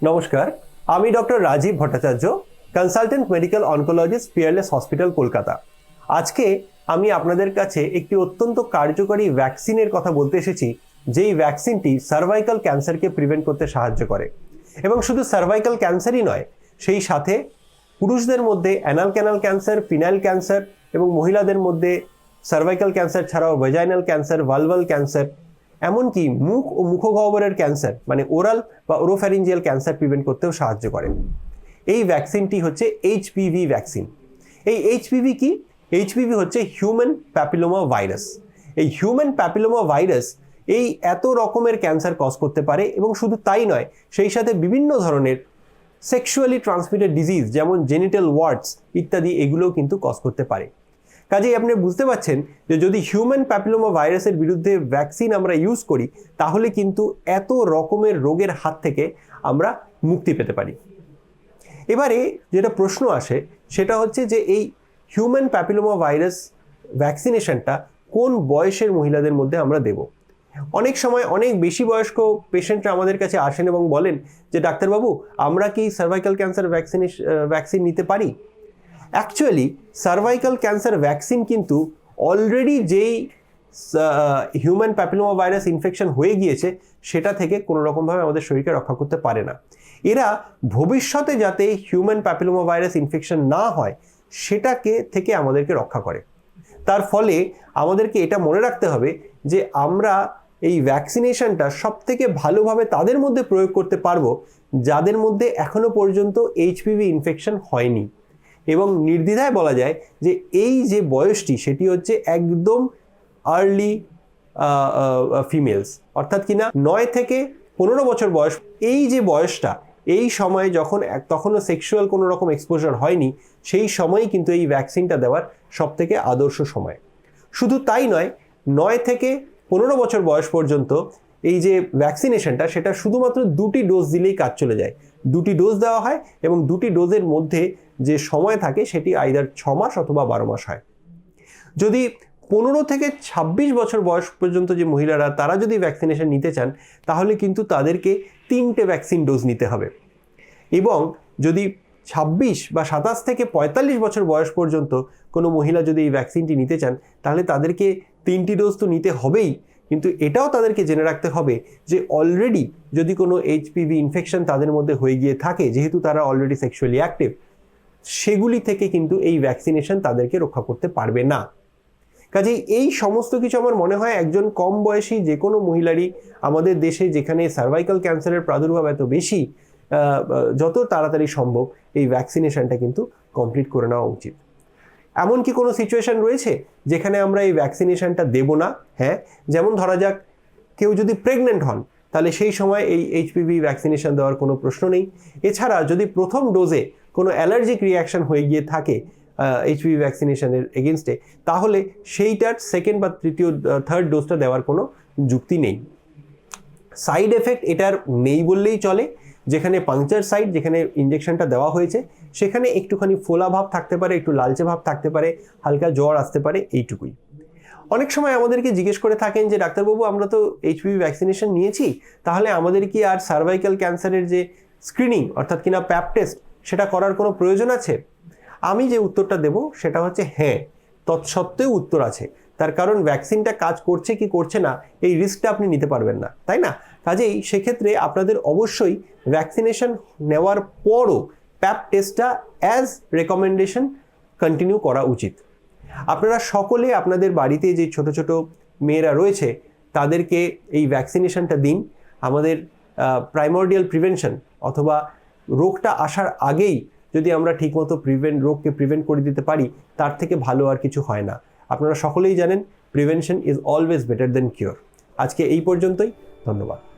নমস্কার, আমি doctor Rajib Bhattacharya consultant medical oncologist Peerless hospital Kolkata. আজকে আমি আপনাদের কাছে একটি অত্যন্ত কার্যকরী ভ্যাকসিনের কথা বলতে এসেছি, যেই ভ্যাকসিনটি সার্ভাইকাল ক্যান্সারকে প্রিভেন্ট করতে সাহায্য করে। এবং শুধু সার্ভাইকাল ক্যান্সারই নয়, সেই সাথে পুরুষদের মধ্যে anal canal cancer penile cancer এবং মহিলাদের মধ্যে সার্ভাইকাল ক্যান্সার ছাড়াও ভেজাইনাল ক্যান্সার ভালভাল ক্যান্সার এমনকি মুখ ও মুখগহ্বরের ক্যান্সার মানে ওরাল বা ওরোফ্যারিঞ্জিয়াল ক্যান্সার প্রিভেন্ট করতেও সাহায্য করে। এই ভ্যাকসিনটি হচ্ছে এইচপিভি ভ্যাকসিন। এই এইচপিভি কি? এইচপিভি হচ্ছে হিউম্যান প্যাপিলোমা ভাইরাস। এই হিউম্যান প্যাপিলোমা ভাইরাস এই এত রকমের ক্যান্সার কজ করতে পারে এবং শুধু তাই নয়, সেই সাথে বিভিন্ন ধরনের সেক্সুয়ালি ট্রান্সমিটেড ডিজিজ যেমন জেনিটাল ওয়ার্ডস ইত্যাদি এগুলোও কিন্তু কজ করতে পারে। কাজেই আপনি বুঝতে পারছেন যে যদি হিউম্যান প্যাপিলোমা ভাইরাসের বিরুদ্ধে ভ্যাকসিন আমরা ইউজ করি, তাহলে কিন্তু এত রকমের রোগের হাত থেকে আমরা মুক্তি পেতে পারি। এবারে যেটা প্রশ্ন আসে, সেটা হচ্ছে যে এই হিউম্যান প্যাপিলোমা ভাইরাস ভ্যাকসিনেশনটা কোন বয়সের মহিলাদের মধ্যে আমরা দেব? অনেক সময় অনেক বেশি বয়স্ক পেশেন্টরা আমাদের কাছে আসেন এবং বলেন যে, ডাক্তারবাবু, আমরা কি সার্ভাইকাল ক্যান্সার ভ্যাকসিনেশন ভ্যাকসিন নিতে পারি? অ্যাকচুয়ালি সার্ভাইকাল ক্যান্সার ভ্যাকসিন কিন্তু অলরেডি যেই হিউম্যান প্যাপিলোমা ভাইরাস ইনফেকশন হয়ে গিয়েছে, সেটা থেকে কোনো রকমভাবে আমাদের শরীরকে রক্ষা করতে পারে না। এরা ভবিষ্যতে যাতে হিউম্যান প্যাপিলোমা ভাইরাস ইনফেকশন না হয়, সেটাকে থেকে আমাদেরকে রক্ষা করে। তার ফলে আমাদেরকে এটা মনে রাখতে হবে যে আমরা এই ভ্যাকসিনেশনটা সব থেকে ভালোভাবে তাদের মধ্যে প্রয়োগ করতে পারব, যাদের মধ্যে এখনও পর্যন্ত এইচপিভি ইনফেকশন হয়নি। এবং নির্দ্বিধায় বলা যায় যে এই যে বয়সটি, সেটি হচ্ছে একদম আর্লি ফিমেলস অর্থাৎ কিনা নয় থেকে পনেরো বছর বয়স, এই যে বয়সটা, এই সময়ে যখন তখনও সেক্সুয়াল কোনো রকম এক্সপোজার হয়নি, সেই সময়ই কিন্তু এই ভ্যাকসিনটা দেওয়ার সব থেকে আদর্শ সময়। শুধু তাই নয় নয় থেকে পনেরো বছর বয়স পর্যন্ত এই যে ভ্যাকসিনেশনটা সেটা শুধুমাত্র দুটি ডোজ দিলেই কাজ চলে যায়। দুটি ডোজ দেওয়া হয় এবং দুটি ডোজের মধ্যে যে সময় থাকে সেটি আইদার ছ মাস অথবা বারো মাস হয়। যদি পনেরো থেকে ২৬ বছর বয়স পর্যন্ত যে মহিলারা, তারা যদি ভ্যাকসিনেশন নিতে চান, তাহলে কিন্তু তাদেরকে তিনটে ভ্যাকসিন ডোজ নিতে হবে। এবং যদি ২৬ বা সাতাশ থেকে পঁয়তাল্লিশ বছর বয়স পর্যন্ত কোনো মহিলা যদি এই ভ্যাকসিনটি নিতে চান, তাহলে তাদেরকে তিনটি ডোজ তো নিতে হবেই। কিন্তু এটাও তাদেরকে জেনে রাখতে হবে যে অলরেডি যদি কোনো এইচপিভি ইনফেকশন তাদের মধ্যে হয়ে গিয়ে থাকে, যেহেতু তারা অলরেডি সেক্সুয়ালি অ্যাক্টিভ সেগুলি থেকে কিন্তু এই ভ্যাকসিনেশন তাদেরকে রক্ষা করতে পারবে না। কাজেই এই সমস্ত কিছু আমার মনে হয় একজন কম বয়সী যে কোনো মহিলারই আমাদের দেশে যেখানে সার্ভাইকাল ক্যান্সারের প্রাদুর্ভাব এত বেশি যত তাড়াতাড়ি সম্ভব এই ভ্যাকসিনেশনটা কিন্তু কমপ্লিট করে নেওয়া উচিত। এমন কি কোনো সিচুয়েশন রয়েছে যেখানে আমরা এই ভ্যাকসিনেশনটা দেব না? হ্যাঁ যেমন ধরা যাক কেউ যদি প্রেগনেন্ট হন, তাহলে সেই সময় এই এইচপিভি ভ্যাকসিনেশন দেওয়ার কোনো প্রশ্ন নেই। এছাড়া যদি প্রথম ডোজে কোনো অ্যালার্জিক রিয়াকশন হয়ে গিয়ে থাকে এইচপিভি ভ্যাকসিনেশানের এগেনস্টে তাহলে সেইটার সেকেন্ড বা তৃতীয় থার্ড ডোজটা দেওয়ার কোনো যুক্তি নেই। সাইড এফেক্ট এটার নেই বললেই চলে। যেখানে পাংচার সাইড, যেখানে ইঞ্জেকশনটা দেওয়া হয়েছে, সেখানে একটুখানি ফোলা ভাব থাকতে পারে, একটু লালচে ভাব থাকতে পারে, হালকা জ্বর আসতে পারে, এইটুকুই। অনেক সময় আমাদেরকে জিজ্ঞেস করে থাকেন যে, ডাক্তারবাবু, আমরা তো এইচপিভি ভ্যাকসিনেশন নিয়েছি, তাহলে আমাদের কি আর সার্ভাইকাল ক্যান্সারের যে স্ক্রিনিং অর্থাৎ কিনা প্যাপ টেস্ট সেটা করার কোনো প্রয়োজন আছে? আমি যে উত্তরটা দেব, সেটা হচ্ছে হ্যাঁ তৎসত্ত্বেও উত্তর আছে। তার কারণ ভ্যাকসিনটা কাজ করছে কি করছে না, এই রিস্কটা আপনি নিতে পারবেন না, তাই না? কাজেই সেক্ষেত্রে আপনাদের অবশ্যই ভ্যাকসিনেশন নেওয়ার পরও প্যাপ টেস্টটা অ্যাজ রেকমেন্ডেশন কন্টিনিউ করা উচিত। আপনারা সকলে আপনাদের বাড়িতে যে ছোট ছোট মেয়েরা রয়েছে, তাদেরকে এই ভ্যাকসিনেশনটা দিন। আমাদের প্রাইমোর্ডিয়াল প্রিভেনশন অথবা রোগটা আসার আগেই যদি আমরা ঠিকমতো প্রিভেন্ট রোগকে প্রিভেন্ট করে দিতে পারি, তার থেকে ভালো আর কিছু হয় না। আপনারা সকলেই জানেন prevention is always better than cure আজকে এই পর্যন্তই ধন্যবাদ।